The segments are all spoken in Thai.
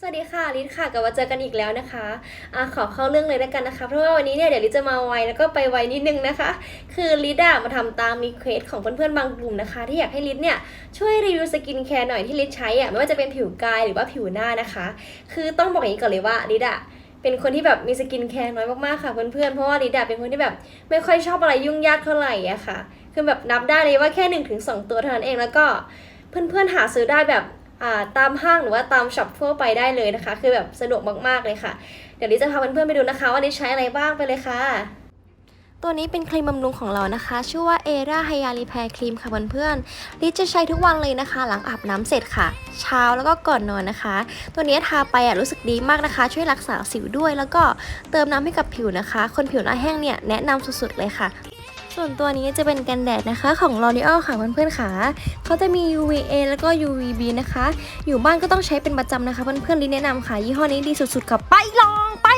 สวัสดีค่ะลิศค่ะกลับมาเจอกันอีกแล้วนะคะอะขอเข้าเรื่องเลยแล้วกันนะคะ เพราะว่าวันนี้เนี่ยเดี๋ยวลิศจะมาไวแล้วก็ไปไวนิดนึงนะคะ คือลิศอะมาทำตามรีเควสของเพื่อนๆบางกลุ่มนะคะ ที่อยากให้ลิศเนี่ยช่วยรีวิวสกินแคร์หน่อยที่ลิศใช้อะไม่ว่าจะเป็นผิวกายหรือว่าผิวหน้านะคะ คือต้องบอกอย่างนี้ก่อนเลยว่าลิศอะเป็นคนที่แบบมีสกินแคร์น้อยมากๆค่ะเพื่อนๆเพราะว่าลิศอะเป็นคนที่แบบไม่ค่อยชอบอะไรยุ่งยากเท่าไหร่อะค่ะ คือแบบนับได้เลยว่าแค่1นถึงสตัวเท่านั้นเองแล้วก็เพื่อนๆหาซื้อได้แบบ ตามห้างหรือว่าตามช็อปทั่วไปได้เลยนะคะ คือแบบสะดวกมากๆเลยค่ะ เดี๋ยวลิซจะพาเพื่อนๆไปดูนะคะว่าลิซใช้อะไรบ้างไปเลยค่ะ ตัวนี้เป็นครีมบำรุงของเรานะคะ ชื่อว่า e r a h y a Repair Cream ค่ะเพื่อนๆลิจะใช้ทุกวันเลยนะคะ หลังอาบน้ำเสร็จค่ะ เช้าแล้วก็ก่อนนอนนะคะ ตัวนี้ทาไปอะรู้สึกดีมากนะคะ ช่วยรักษาสิวด้วย แล้วก็เติมน้ำให้กับผิวนะคะ คนผิวหน้าแห้งเนี่ยแนะนำสุดๆเลยค่ะ ส่วนตัวนี้จะเป็นกันแดดนะคะของ L'Oreal ค่ะเพื่อนๆค่ะเขาจะมี UVA แล้วก็ UVB นะคะ อยู่บ้านก็ต้องใช้เป็นประจำนะคะเพื่อนๆลินแนะนำค่ะ ยี่ห้อนี้ดีสุดๆค่ะไปลองไป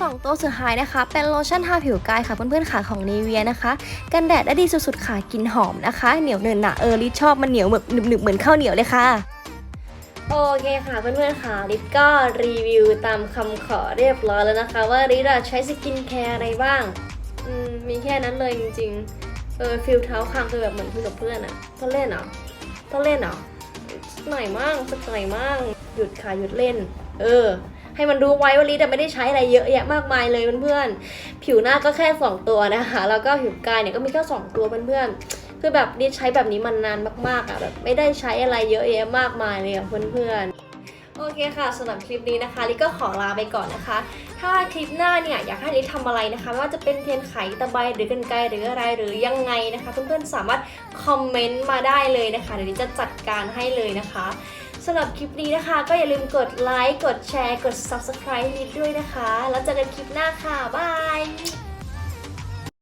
สองตัวสุดท้ายนะคะ เป็นโลชั่นทาผิวกายค่ะเพื่อนๆค่ะของนีเวียนะคะ กันแดดได้ดีสุดๆค่ะกลินหอมนะคะ เหนียวเนินหนะเออลิชอบมันเหนียวแบบหนึบๆเหมือนข้าวเหนียวเลยค่ะโอเคค่ะเพื่อนๆค่ะลิศก็รีวิวตามคำขอเรียบร้อยแล้วนะคะ ว่าลิศอะใช้สกินแคร์อะไรบ้าง อืมมีแค่นั้นเลยจริงๆ เออฟิลเท้าคางคือแบบเหมือนคุยกับเพื่อนอะต้องเล่นเหรอต้องเล่นเหรอหน่อยมั่งสักหน่อยมั่งหยุดค่ะหยุดเล่น เออ ให้มันรู้ไว้ว่าลิศอะไม่ได้ใช้อะไรเยอะแยะมากมายเลยเพื่อนๆผิวหน้าก็แค่สองตัวนะคะแล้วก็ผิวกายเนี่ยก็มีแค่สองตัวเพื่อนๆคือแบบลิศใช้แบบนี้มานานมากๆอะแบบไม่ได้ใช้อะไรเยอะแยะมากมายเลยอะเพื่อนๆ โอเคค่ะสำหรับคลิปนี้นะคะลิก็ขอลาไปก่อนนะคะ ถ้าคลิปหน้าเนี่ยอยากให้ลิศทำอะไรนะคะไม่ว่าจะเป็นเทียนไขตะไบหรือกันไกหรืออะไรหรือยังไงนะคะเพื่อนๆสามารถคอมเมนต์มาได้เลยนะคะเดี๋ยวลิจะจัดการให้เลยนะคะสำหรับคลิปนี้นะคะ ก็อย่าลืมกดไลค์กดแชร์ กด subscribe ลิศด้วยนะคะ แล้วเจอกันคลิปหน้าค่ะบาย